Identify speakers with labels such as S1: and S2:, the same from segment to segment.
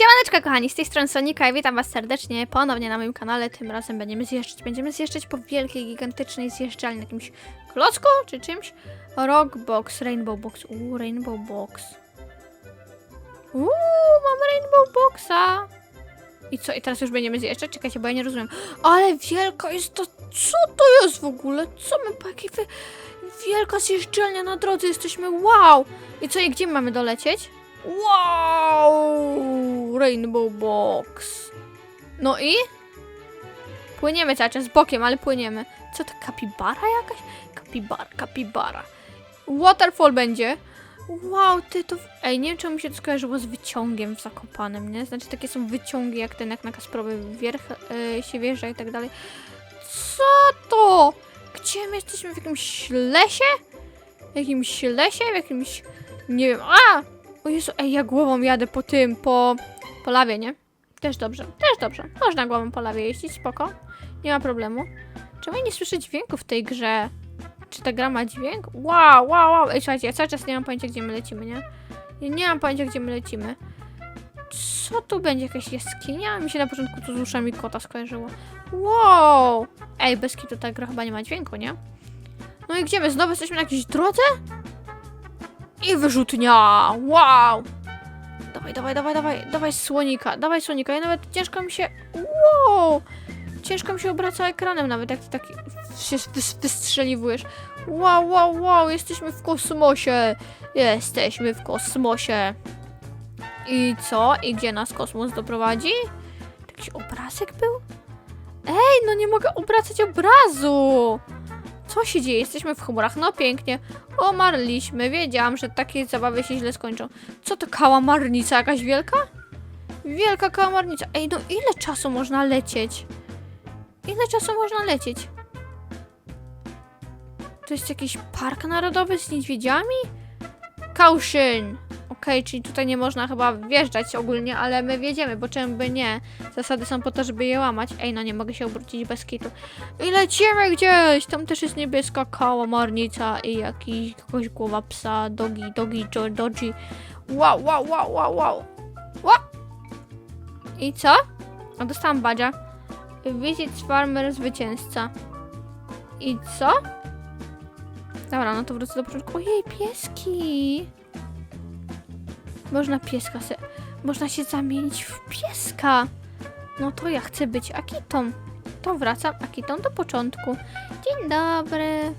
S1: Siemaneczko kochani, z tej strony Sonika i witam was serdecznie ponownie na moim kanale. Tym razem będziemy zjeżdżać. Będziemy zjeżdżać po wielkiej, gigantycznej zjeżdżalni na jakimś klocku czy czymś. Rockbox, Rainbow Box. Uuu, Rainbow Box. Uuu, mam Rainbow Boxa. I co, i teraz już będziemy zjeżdżać? Czekajcie, bo ja nie rozumiem. Ale wielka jest to... Co to jest w ogóle? Co my po jakiej... wy- Wielka zjeżdżalnia na drodze jesteśmy, wow! I co, i gdzie my mamy dolecieć? Wow! Rainbow Box. No i? Płyniemy cały czas bokiem, ale płyniemy. Co to, kapibara jakaś? Kapibara, kapibara. Waterfall będzie. Wow, ty to... Ej, nie wiem, czemu mi się to skojarzyło z wyciągiem w Zakopanem, nie? Znaczy, takie są wyciągi, jak ten, jak na Kasprowy wierch e, się wjeżdża i tak dalej. Co to? Gdzie my jesteśmy? W jakimś lesie? W jakimś lesie? W jakimś... Nie wiem. A! O Jezu, ej, ja głową jadę po tym, po, po lawie, nie? Też dobrze, też dobrze. Można głową po lawie jeździć, spoko. Nie ma problemu. Czemu nie słyszę dźwięku w tej grze? Czy ta gra ma dźwięk? Wow, wow, wow. Ej, słuchajcie, ja cały czas nie mam pojęcia, gdzie my lecimy, nie? Ja nie mam pojęcia, gdzie my lecimy. Co tu będzie? Jakaś jaskinia? Mi się na początku tu z uszami kota skojarzyło. Wow! Ej, bez kitu ta gra chyba nie ma dźwięku, nie? No i gdzie my? Znowu jesteśmy na jakiejś drodze? I wyrzutnia! Wow! Dawaj, dawaj, dawaj, dawaj, dawaj słonika, dawaj słonika. Ja nawet ciężko mi się. Wow! Ciężko mi się obraca ekranem, nawet jak ty tak się wys- wystrzeliwujesz. Wow, wow, wow, jesteśmy w kosmosie! Jesteśmy w kosmosie. I co? I gdzie nas kosmos doprowadzi? Jakiś obrazek był? Ej, no nie mogę obracać obrazu! Co się dzieje? Jesteśmy w chmurach. No pięknie. Omarliśmy. Wiedziałam, że takie zabawy się źle skończą. Co to kałamarnica jakaś wielka? Wielka kałamarnica. Ej, no ile czasu można lecieć? Ile czasu można lecieć? To jest jakiś park narodowy z niedźwiedziami? Caution! Okej, czyli tutaj nie można chyba wjeżdżać ogólnie, ale my wiedziemy, bo czemu by nie? Zasady są po to, żeby je łamać. Ej, no nie mogę się obrócić bez kitu. I lecimy gdzieś! Tam też jest niebieska kałamarnica i jakiś, jakaś głowa psa, dogi, dogi, dogi. Wow, wow, wow, wow, wow. Wow. I co? O, dostałam badzia. Visit farmer zwycięzca. I co? Dobra, no to wrócę do początku. Ojej, pieski! Można pieska se... Można się zamienić w pieska. No to ja chcę być Akitą. To wracam Akitą do początku. Dzień dobry.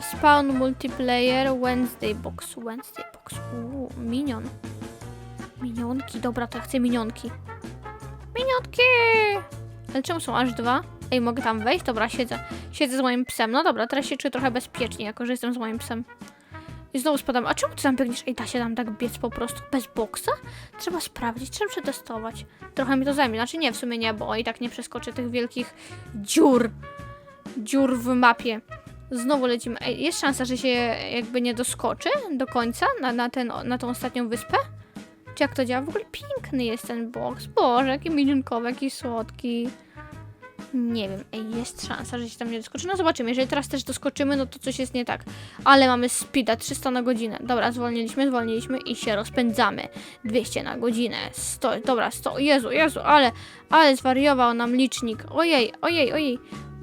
S1: Spawn multiplayer Wednesday box. Wednesday box. Uuu, minion. Minionki, dobra, to ja chcę minionki. Minionki! Ale czemu są aż dwa? Ej, mogę tam wejść? Dobra, siedzę. Siedzę z moim psem. No dobra, teraz się czuję trochę bezpiecznie, jako że jestem z moim psem. I znowu spadam. A czemu ty tam biegniesz? Ej, da się tam tak biec po prostu bez boksa? Trzeba sprawdzić, trzeba przetestować. Trochę mi to zajmie. Znaczy nie, w sumie nie, bo i tak nie przeskoczę tych wielkich dziur. Dziur w mapie. Znowu lecimy. Ej, jest szansa, że się jakby nie doskoczy do końca na, na, ten, na tą ostatnią wyspę? Czy jak to działa? W ogóle piękny jest ten boks. Boże, jaki minionkowy, jaki słodki. Nie wiem, ej, jest szansa, że się tam nie doskoczy. No zobaczymy, jeżeli teraz też doskoczymy, no to coś jest nie tak. Ale mamy speeda 300 na godzinę. Dobra, zwolniliśmy, zwolniliśmy i się rozpędzamy. 200 na godzinę. 100, dobra, 100. Jezu, Jezu, ale, ale zwariował nam licznik. Ojej, ojej, ojej.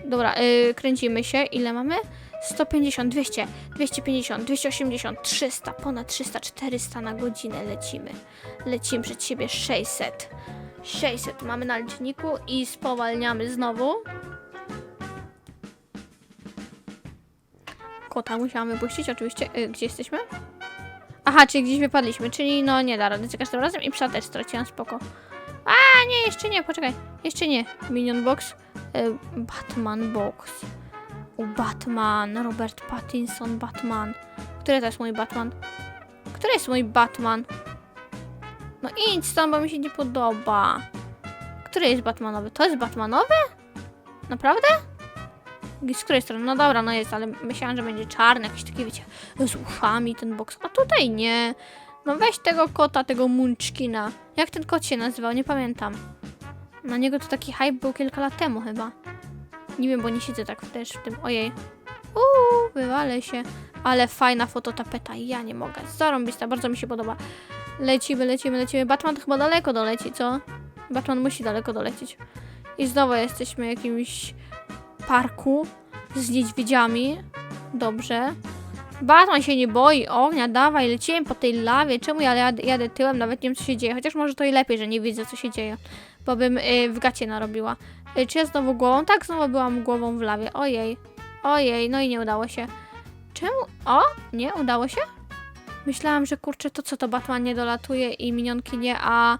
S1: Dobra, yy, kręcimy się. Ile mamy? 150, 200, 250, 280, 300, ponad 300, 400 na godzinę lecimy. Lecimy przed siebie 600. 600 mamy na liczniku i spowalniamy znowu. Kota musiałam wypuścić, oczywiście. Y, gdzie jesteśmy? Aha, czyli gdzieś wypadliśmy, czyli no nie da rady za każdym razem i psa też straciłam, spoko. A nie, jeszcze nie, poczekaj. Jeszcze nie. Minion Box. Y, Batman Box. U Batman, Robert Pattinson, Batman. Który to jest mój Batman? Który jest mój Batman? No idź stąd, bo mi się nie podoba. Który jest Batmanowy? To jest Batmanowy? Naprawdę? Z której strony? No dobra, no jest, ale myślałam, że będzie czarny, jakiś taki, wiecie, z uszami ten boks. A tutaj nie. No weź tego kota, tego Munchkina. Jak ten kot się nazywał? Nie pamiętam. Na niego to taki hype był kilka lat temu chyba. Nie wiem, bo nie siedzę tak też w tym. Ojej. Uuu, wywalę się. Ale fajna fototapeta. Ja nie mogę. Zarąbista, bardzo mi się podoba. Lecimy, lecimy, lecimy. Batman chyba daleko doleci, co? Batman musi daleko dolecieć. I znowu jesteśmy w jakimś parku z niedźwiedziami. Dobrze. Batman się nie boi ognia, dawaj, lecimy po tej lawie. Czemu ja jadę, jadę tyłem, nawet nie wiem co się dzieje. Chociaż może to i lepiej, że nie widzę co się dzieje. Bo bym y, w gacie narobiła. Y, czy ja znowu głową? Tak, znowu byłam głową w lawie. Ojej. Ojej, no i nie udało się. Czemu? O, nie, udało się? Myślałam, że kurczę, to co to Batman nie dolatuje i minionki nie, a,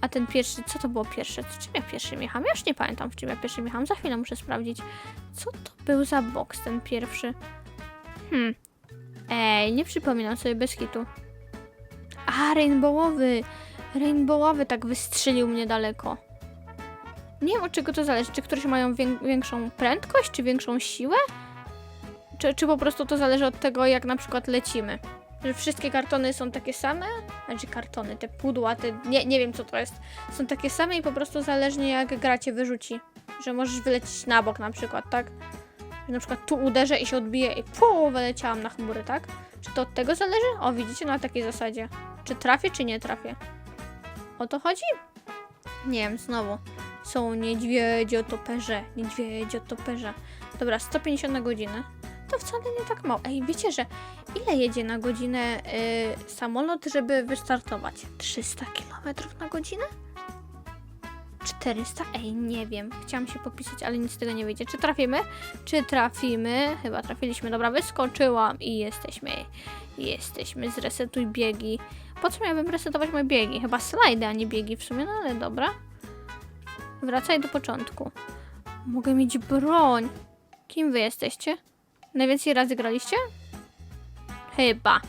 S1: a ten pierwszy, co to było pierwsze? Czym ja pierwszy jechałam? Ja już nie pamiętam, w czym ja pierwszy jechałam. Za chwilę muszę sprawdzić. Co to był za boks ten pierwszy? Hmm. Ej, nie przypominam sobie bez kitu. A, rainbowowy. Rainbowowy tak wystrzelił mnie daleko. Nie wiem od czego to zależy. Czy któryś mają wię- większą prędkość, czy większą siłę? Czy, czy po prostu to zależy od tego, jak na przykład lecimy? Że wszystkie kartony są takie same? Znaczy kartony, te pudła, te, nie, nie wiem co to jest. Są takie same i po prostu zależnie jak gra cię wyrzuci. Że możesz wylecieć na bok na przykład, tak? Że na przykład tu uderzę i się odbije i pu, wyleciałam na chmury, tak? Czy to od tego zależy? O, widzicie, na takiej zasadzie. Czy trafię, czy nie trafię? O to chodzi? Nie wiem, znowu. Są niedźwiedziotoperze, niedźwiedziotoperze. Dobra, 150 na godzinę. To wcale nie tak mało. Ej, wiecie, że ile jedzie na godzinę y, samolot, żeby wystartować? 300 km na godzinę? 400? Ej, nie wiem. Chciałam się popisać, ale nic z tego nie wyjdzie. Czy trafimy? Czy trafimy? Chyba trafiliśmy. Dobra, wyskoczyłam i jesteśmy. Jesteśmy. Zresetuj biegi. Po co miałabym resetować moje biegi? Chyba slajdy, a nie biegi w sumie, no ale dobra. Wracaj do początku. Mogę mieć broń. Kim wy jesteście? Najwięcej razy graliście? Chyba.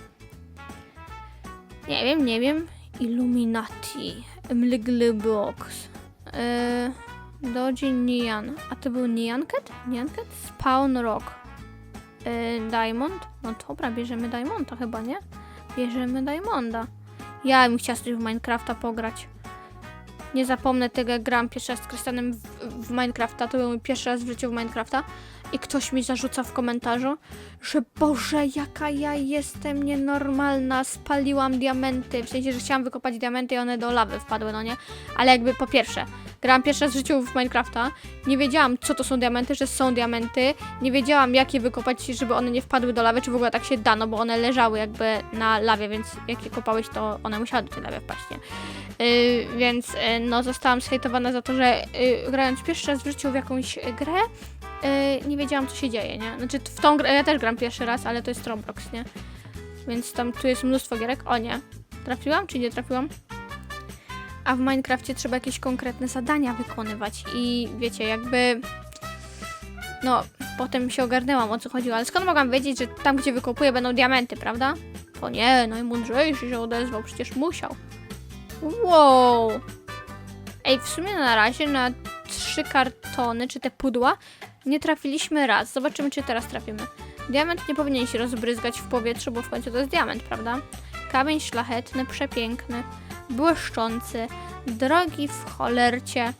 S1: Nie wiem, nie wiem. Illuminati. Mlygly Box. Yy, Doji Nian. A to był Nianket? Nianket? Spawn Rock. Yy, Diamond? No dobra, bierzemy Diamonda chyba, nie? Bierzemy Diamonda. Ja bym chciała sobie w Minecrafta pograć. Nie zapomnę tego, jak gram pierwszy raz z Krystianem w, w Minecrafta. To był mój pierwszy raz w życiu w Minecrafta. I ktoś mi zarzuca w komentarzu, że Boże, jaka ja jestem nienormalna, spaliłam diamenty. W sensie, że chciałam wykopać diamenty i one do lawy wpadły, no nie? Ale jakby po pierwsze, grałam pierwszy raz w życiu w Minecrafta, nie wiedziałam, co to są diamenty, że są diamenty, nie wiedziałam, jak je wykopać, żeby one nie wpadły do lawy, czy w ogóle tak się da, no bo one leżały jakby na lawie, więc jak je kopałeś, to one musiały do tej lawy wpaść, nie? Yy, więc yy, no zostałam zhejtowana za to, że yy, grając pierwszy raz w życiu w jakąś grę, yy, nie wiedziałam co się dzieje, nie? Znaczy w tą grę ja też gram pierwszy raz, ale to jest Roblox, nie? Więc tam tu jest mnóstwo gierek. O nie. Trafiłam czy nie trafiłam? A w Minecrafcie trzeba jakieś konkretne zadania wykonywać i wiecie, jakby no, potem się ogarnęłam o co chodziło, ale skąd mogłam wiedzieć, że tam gdzie wykopuję będą diamenty, prawda? To nie, najmądrzejszy się odezwał, przecież musiał. Wow. Ej, w sumie na razie na trzy kartony, czy te pudła, nie trafiliśmy raz. Zobaczymy, czy teraz trafimy. Diament nie powinien się rozbryzgać w powietrzu, bo w końcu to jest diament, prawda? Kamień szlachetny, przepiękny, błyszczący, drogi w cholercie.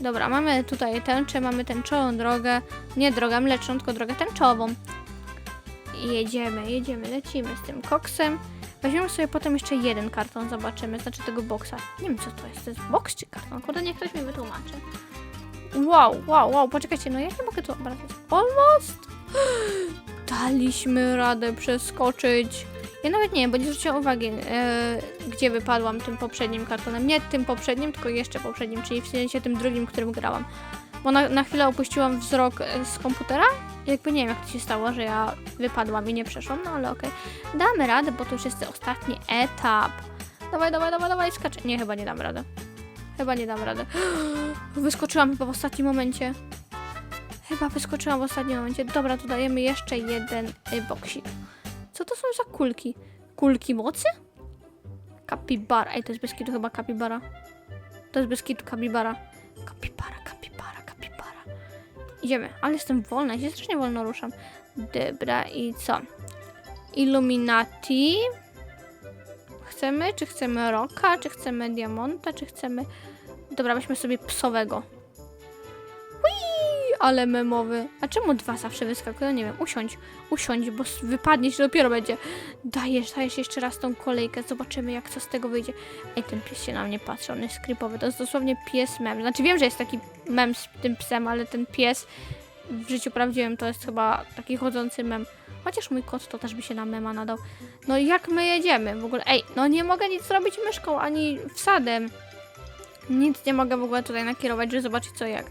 S1: Dobra, mamy tutaj tęczę, mamy tęczową drogę. Nie drogę mleczną, tylko drogę tęczową. Jedziemy, jedziemy, lecimy z tym koksem. Weźmiemy sobie potem jeszcze jeden karton, zobaczymy, znaczy tego boksa. Nie wiem co to jest, to jest boks czy karton? Kurde, niech ktoś mi wytłumaczy. Wow, wow, wow, poczekajcie, no ja nie mogę tu obracać. Almost! Daliśmy radę przeskoczyć. Ja nawet nie bo nie zwróciłam uwagi, e, gdzie wypadłam tym poprzednim kartonem. Nie tym poprzednim, tylko jeszcze poprzednim, czyli w sensie tym drugim, którym grałam. Bo na, na chwilę opuściłam wzrok e, z komputera. Jakby nie wiem, jak to się stało, że ja wypadłam i nie przeszłam, no ale okej. Damy radę, bo to już jest ostatni etap. Dawaj, dawaj, dawaj, dawaj, skaczę. Nie, chyba nie dam rady. Chyba nie dam rady. Wyskoczyłam chyba w ostatnim momencie. Chyba wyskoczyłam w ostatnim momencie. Dobra, to dajemy jeszcze jeden y, boksik. Co to są za kulki? Kulki mocy? Kapibara. Ej, to jest bez chyba kapibara. To jest bez kapibara. Kapibara, kapibara, kapibara. Idziemy. Ale jestem wolna. Ja się strasznie wolno ruszam. Dobra, i co? Illuminati. Chcemy? Czy chcemy Roka? Czy chcemy Diamonta? Czy chcemy... Dobra, weźmy sobie psowego. Ale memowy. A czemu dwa zawsze wyskakują? Nie wiem, usiądź, usiądź, bo s- wypadnie ci dopiero będzie. Dajesz, dajesz jeszcze raz tą kolejkę, zobaczymy jak co z tego wyjdzie. Ej, ten pies się na mnie patrzy, on jest creepowy. To jest dosłownie pies mem. Znaczy wiem, że jest taki mem z tym psem, ale ten pies w życiu prawdziwym to jest chyba taki chodzący mem. Chociaż mój kot to też by się na mema nadał. No jak my jedziemy w ogóle? Ej, no nie mogę nic zrobić myszką ani wsadem. Nic nie mogę w ogóle tutaj nakierować, żeby zobaczyć co jak.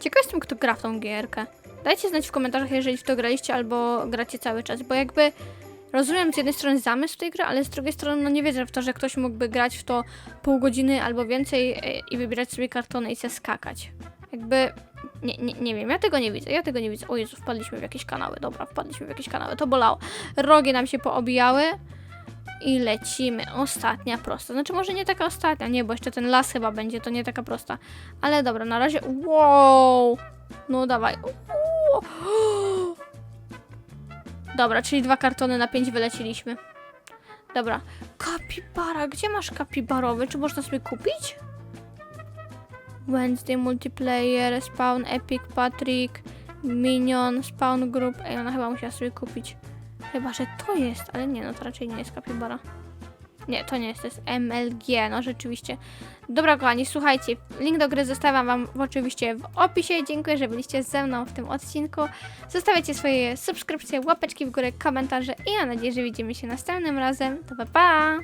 S1: Ciekaw jestem, kto gra w tą gierkę. Dajcie znać w komentarzach, jeżeli w to graliście albo gracie cały czas, bo jakby rozumiem z jednej strony zamysł tej gry, ale z drugiej strony no nie wierzę w to, że ktoś mógłby grać w to pół godziny albo więcej e, i wybierać sobie kartony i se skakać. Jakby nie, nie, nie wiem, ja tego nie widzę, ja tego nie widzę. O Jezu, wpadliśmy w jakieś kanały, dobra, wpadliśmy w jakieś kanały, to bolało. Rogi nam się poobijały i lecimy. Ostatnia prosta. Znaczy może nie taka ostatnia, nie, bo jeszcze ten las chyba będzie, to nie taka prosta. Ale dobra, na razie, wow! No dawaj. Dobra, czyli dwa kartony na pięć wyleciliśmy. Dobra. Kapibara, gdzie masz kapibarowy? Czy można sobie kupić? Wednesday multiplayer, spawn epic Patrick, minion, spawn group. Ej, ona chyba musiała sobie kupić. Chyba, że to jest, ale nie, no to raczej nie jest kapibara. Nie, to nie jest, to jest MLG, no rzeczywiście. Dobra, kochani, słuchajcie, link do gry zostawiam Wam oczywiście w opisie. Dziękuję, że byliście ze mną w tym odcinku. Zostawiacie swoje subskrypcje, łapeczki w górę, komentarze i mam nadzieję, że widzimy się następnym razem. To pa, pa!